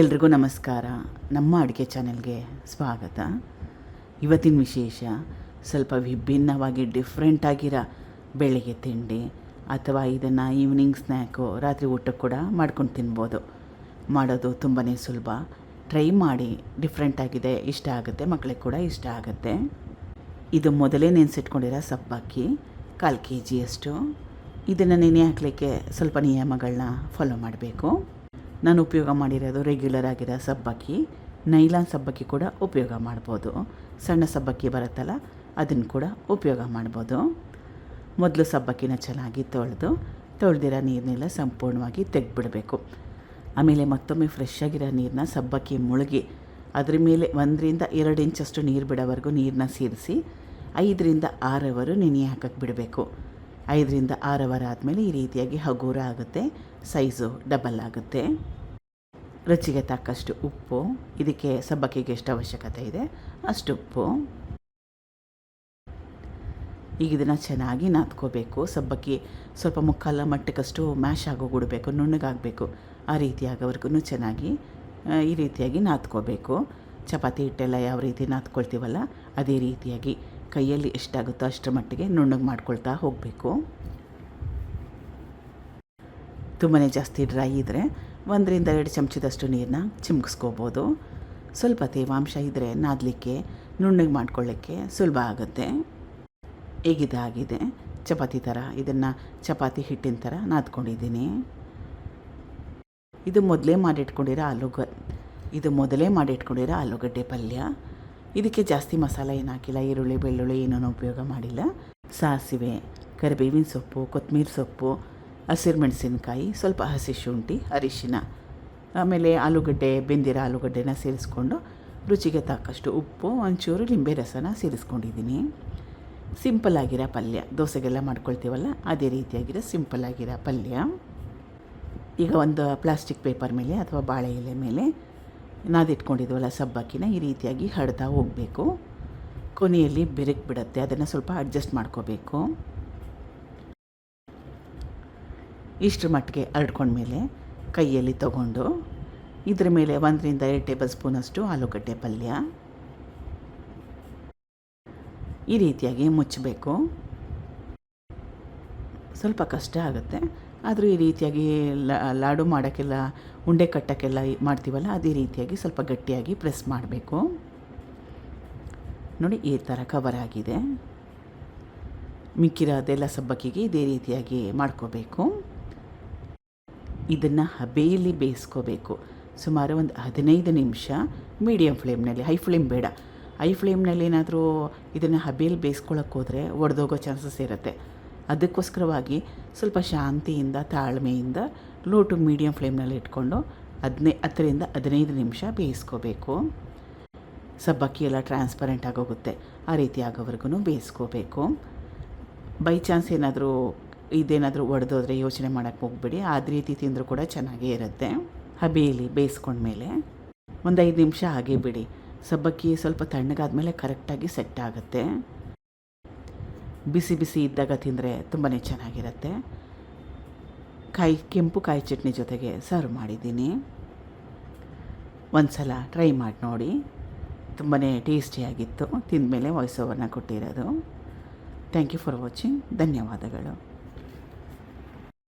ಎಲ್ರಿಗೂ ನಮಸ್ಕಾರ. ನಮ್ಮ ಅಡುಗೆ ಚಾನೆಲ್ಗೆ ಸ್ವಾಗತ. ಇವತ್ತಿನ ವಿಶೇಷ, ಸ್ವಲ್ಪ ವಿಭಿನ್ನವಾಗಿ ಡಿಫ್ರೆಂಟ್ ಆಗಿರೋ ಬೆಳಿಗ್ಗೆ ತಿಂಡಿ ಅಥವಾ ಇದನ್ನು ಈವ್ನಿಂಗ್ ಸ್ನ್ಯಾಕು ರಾತ್ರಿ ಊಟಕ್ಕೆ ಕೂಡ ಮಾಡ್ಕೊಂಡು ತಿನ್ಬೋದು. ಮಾಡೋದು ತುಂಬಾ ಸುಲಭ. ಟ್ರೈ ಮಾಡಿ ಡಿಫ್ರೆಂಟ್ ಆಗಿದೆ, ಇಷ್ಟ ಆಗುತ್ತೆ ಮಕ್ಕಳಿಗೆ ಕೂಡ ಇಷ್ಟ ಆಗುತ್ತೆ. ಇದು ಮೊದಲೇ ನೆನೆಸಿಟ್ಕೊಂಡಿರೋ ಸಬ್ಬಕ್ಕಿ, ಕಾಲು ಕೆ ಜಿಯಷ್ಟು ಇದನ್ನು ನೆನೆ ಹಾಕಲಿಕ್ಕೆ ಸ್ವಲ್ಪ ನಿಯಮಗಳನ್ನ ಫಾಲೋ ಮಾಡಬೇಕು. ನಾನು ಉಪಯೋಗ ಮಾಡಿರೋದು ರೆಗ್ಯುಲರ್ ಆಗಿರೋ ಸಬ್ಬಕ್ಕಿ ನೈಲಾನ್ ಸಬ್ಬಕ್ಕಿ ಕೂಡ ಉಪಯೋಗ ಮಾಡ್ಬೋದು. ಸಣ್ಣ ಸಬ್ಬಕ್ಕಿ ಬರುತ್ತಲ್ಲ, ಅದನ್ನು ಕೂಡ ಉಪಯೋಗ ಮಾಡ್ಬೋದು. ಮೊದಲು ಸಬ್ಬಕ್ಕಿನ ಚೆನ್ನಾಗಿ ತೊಳೆದು, ತೊಳೆದಿರೋ ನೀರನ್ನೆಲ್ಲ ಸಂಪೂರ್ಣವಾಗಿ ತೆಗೆದ್ಬಿಡಬೇಕು. ಆಮೇಲೆ ಮತ್ತೊಮ್ಮೆ ಫ್ರೆಶ್ ಆಗಿರೋ ನೀರನ್ನ ಸಬ್ಬಕ್ಕಿ ಮುಳುಗಿ, ಅದ್ರ ಮೇಲೆ ಒಂದರಿಂದ ಎರಡು ಇಂಚಷ್ಟು ನೀರು ಬಿಡೋವರೆಗೂ ನೀರನ್ನ ಸೇರಿಸಿ, ಐದರಿಂದ ಆರು ಅವರು ನೆನೆ ಹಾಕಕ್ಕೆ ಬಿಡಬೇಕು. ಐದರಿಂದ ಆರು ಅವರ್ ಆದಮೇಲೆ ಈ ರೀತಿಯಾಗಿ ಹಗುರ ಆಗುತ್ತೆ, ಸೈಜು ಡಬಲ್ ಆಗುತ್ತೆ. ರುಚಿಗೆ ತಕ್ಕಷ್ಟು ಉಪ್ಪು, ಇದಕ್ಕೆ ಸಬ್ಬಕ್ಕಿಗೆ ಎಷ್ಟು ಅವಶ್ಯಕತೆ ಇದೆ ಅಷ್ಟು ಉಪ್ಪು. ಈಗ ಇದನ್ನು ಚೆನ್ನಾಗಿ ನಾದ್ಕೋಬೇಕು. ಸಬ್ಬಕ್ಕಿ ಸ್ವಲ್ಪ ಮುಕ್ಕಾಲ ಮಟ್ಟಕ್ಕಷ್ಟು ಮ್ಯಾಶ್ ಆಗೋಗಿಡಬೇಕು ನುಣ್ಣಗಾಗಬೇಕು. ಆ ರೀತಿ ಆಗೋವರೆಗೂ ಚೆನ್ನಾಗಿ ಈ ರೀತಿಯಾಗಿ ನಾದ್ಕೋಬೇಕು. ಚಪಾತಿ ಹಿಟ್ಟೆಲ್ಲ ಯಾವ ರೀತಿ ನಾದ್ಕೊಳ್ತೀವಲ್ಲ, ಅದೇ ರೀತಿಯಾಗಿ ಕೈಯಲ್ಲಿ ಎಷ್ಟಾಗುತ್ತೋ ಅಷ್ಟರ ಮಟ್ಟಿಗೆ ನುಣ್ಣಗೆ ಮಾಡ್ಕೊಳ್ತಾ ಹೋಗಬೇಕು. ತುಂಬಾ ಜಾಸ್ತಿ ಡ್ರೈ ಇದ್ದರೆ ಒಂದರಿಂದ ಎರಡು ಚಮಚದಷ್ಟು ನೀರನ್ನ ಚಿಮ್ಕಿಸ್ಕೋಬೋದು ಸ್ವಲ್ಪ ತೇವಾಂಶ ಇದ್ದರೆ ನಾದಲಿಕ್ಕೆ, ನುಣ್ಣಗೆ ಮಾಡ್ಕೊಳ್ಳಿಕ್ಕೆ ಸುಲಭ ಆಗುತ್ತೆ. ಈಗಿದಾಗಿದೆ ಚಪಾತಿ ಥರ, ಇದನ್ನು ಚಪಾತಿ ಹಿಟ್ಟಿನ ಥರ ನಾದ್ಕೊಂಡಿದ್ದೀನಿ. ಇದು ಮೊದಲೇ ಮಾಡಿಟ್ಕೊಂಡಿರೋ ಆಲೂಗ, ಇದು ಮೊದಲೇ ಮಾಡಿಟ್ಕೊಂಡಿರೋ ಆಲೂಗಡ್ಡೆ ಪಲ್ಯ. ಇದಕ್ಕೆ ಜಾಸ್ತಿ ಮಸಾಲ ಏನು ಹಾಕಿಲ್ಲ, ಈರುಳ್ಳಿ, ಬೆಳ್ಳುಳ್ಳಿ ಏನೂ ಉಪಯೋಗ ಮಾಡಿಲ್ಲ. ಸಾಸಿವೆ, ಕರಿಬೇವಿನ ಸೊಪ್ಪು ಕೊತ್ತಂಬರಿ ಸೊಪ್ಪು ಹಸಿರು ಮೆಣಸಿನಕಾಯಿ, ಸ್ವಲ್ಪ ಹಸಿ ಶುಂಠಿ, ಅರಿಶಿನ, ಆಮೇಲೆ ಆಲೂಗಡ್ಡೆ, ಬೆಂದಿರ ಆಲೂಗಡ್ಡೆನ ಸೇರಿಸ್ಕೊಂಡು ರುಚಿಗೆ ತಕ್ಕಷ್ಟು ಉಪ್ಪು, ಒಂಚೂರು ಲಿಂಬೆ ರಸನ ಸೇರಿಸ್ಕೊಂಡಿದ್ದೀನಿ. ಸಿಂಪಲ್ ಆಗಿರೋ ಪಲ್ಯ. ದೋಸೆಗೆಲ್ಲ ಮಾಡ್ಕೊಳ್ತೀವಲ್ಲ, ಅದೇ ರೀತಿಯಾಗಿರೋ ಸಿಂಪಲ್ ಆಗಿರೋ ಪಲ್ಯ. ಈಗ ಒಂದು ಪ್ಲಾಸ್ಟಿಕ್ ಪೇಪರ್ ಮೇಲೆ ಅಥವಾ ಬಾಳೆ ಎಲೆ ಮೇಲೆ ನಾದಿಟ್ಕೊಂಡಿದ್ವಲ್ಲ ಸಬ್ಬಕ್ಕಿನ, ಈ ರೀತಿಯಾಗಿ ಹಡ್ತಾ ಹೋಗಬೇಕು. ಕೊನೆಯಲ್ಲಿ ಬೆರಕ್ ಬಿಡುತ್ತೆ ಅದನ್ನು ಸ್ವಲ್ಪ ಅಡ್ಜಸ್ಟ್ ಮಾಡ್ಕೋಬೇಕು. ಇಷ್ಟರ ಮಟ್ಟಿಗೆ ಹರಡ್ಕೊಂಡ್ಮೇಲೆ ಕೈಯಲ್ಲಿ ತಗೊಂಡು ಇದ್ರ ಮೇಲೆ ಒಂದರಿಂದ ಎರಡು ಟೇಬಲ್ ಸ್ಪೂನಷ್ಟು ಆಲೂಗಡ್ಡೆ ಪಲ್ಯ. ಈ ರೀತಿಯಾಗಿ ಮುಚ್ಚಬೇಕು. ಸ್ವಲ್ಪ ಕಷ್ಟ ಆಗುತ್ತೆ. ಆದರೂ ಈ ರೀತಿಯಾಗಿ ಲಾಡು ಮಾಡೋಕ್ಕೆಲ್ಲ, ಉಂಡೆ ಕಟ್ಟೋಕ್ಕೆಲ್ಲ ಮಾಡ್ತೀವಲ್ಲ, ಅದೇ ರೀತಿಯಾಗಿ ಸ್ವಲ್ಪ ಗಟ್ಟಿಯಾಗಿ ಪ್ರೆಸ್ ಮಾಡಬೇಕು. ನೋಡಿ, ಈ ಥರ ಕವರ್ ಆಗಿದೆ. ಮಿಕ್ಕಿರೋದೆಲ್ಲ ಸಬ್ಬಕ್ಕಿಗೆ ಇದೇ ರೀತಿಯಾಗಿ ಮಾಡ್ಕೋಬೇಕು. ಇದನ್ನು ಹಬೆಯಲ್ಲಿ ಬೇಯಿಸ್ಕೋಬೇಕು. ಸುಮಾರು ಒಂದು ಹದಿನೈದು ನಿಮಿಷ ಮೀಡಿಯಮ್ ಫ್ಲೇಮ್ನಲ್ಲಿ ಹೈ ಫ್ಲೇಮ್ ಬೇಡ. ಹೈ ಫ್ಲೇಮ್ನಲ್ಲಿ ಏನಾದರೂ ಇದನ್ನು ಹಬೆಯಲ್ಲಿ ಬೇಯಿಸ್ಕೊಳ್ಳೋಕೆ ಹೋದರೆ ಒಡೆದೋಗೋ ಚಾನ್ಸಸ್ ಇರುತ್ತೆ. ಅದಕ್ಕೋಸ್ಕರವಾಗಿ ಸ್ವಲ್ಪ ಶಾಂತಿಯಿಂದ, ತಾಳ್ಮೆಯಿಂದ ಲೋ ಟು ಮೀಡಿಯಮ್ ಫ್ಲೇಮ್ನಲ್ಲಿ ಇಟ್ಕೊಂಡು ಹದಿನೈ, ಹತ್ತರಿಂದ ಹದಿನೈದು ನಿಮಿಷ ಬೇಯಿಸ್ಕೋಬೇಕು. ಸಬ್ಬಕ್ಕಿ ಎಲ್ಲ ಟ್ರಾನ್ಸ್ಪರೆಂಟ್ ಆಗೋಗುತ್ತೆ. ಆ ರೀತಿ ಆಗೋವರೆಗೂ ಬೇಯಿಸ್ಕೋಬೇಕು. ಬೈ ಚಾನ್ಸ್ ಏನಾದರೂ ಇದೇನಾದರೂ ಒಡೆದೋದ್ರೆ ಯೋಚನೆ ಮಾಡೋಕ್ಕೆ ಹೋಗ್ಬೇಡಿ. ಅದು ರೀತಿ ತಿಂದರೂ ಕೂಡ ಚೆನ್ನಾಗೇ ಇರುತ್ತೆ. ಹಬೆಯಲ್ಲಿ ಬೇಯಿಸ್ಕೊಂಡ್ಮೇಲೆ ಒಂದು ಐದು ನಿಮಿಷ ಹಾಗೆ ಬಿಡಿ. ಸಬ್ಬಕ್ಕಿ ಸ್ವಲ್ಪ ತಣ್ಣಗಾದ್ಮೇಲೆ ಕರೆಕ್ಟಾಗಿ ಸೆಟ್ ಆಗುತ್ತೆ. ಬಿಸಿ ಬಿಸಿ ಇದ್ದಾಗ ತಿಂದರೆ ತುಂಬಾ ಚೆನ್ನಾಗಿರುತ್ತೆ. ಕಾಯಿ, ಕೆಂಪು ಕಾಯಿ ಚಟ್ನಿ ಜೊತೆಗೆ ಸರ್ವ್ ಮಾಡಿದ್ದೀನಿ. ಒಂದು ಸಲ ಟ್ರೈ ಮಾಡಿ ನೋಡಿ. ತುಂಬಾ ಟೇಸ್ಟಿಯಾಗಿತ್ತು. ತಿಂದಮೇಲೆ ವಾಯ್ಸ್ ಓವರ್ನ ಕೊಟ್ಟಿರೋದು. Thank you for watching. ಧನ್ಯವಾದಗಳು.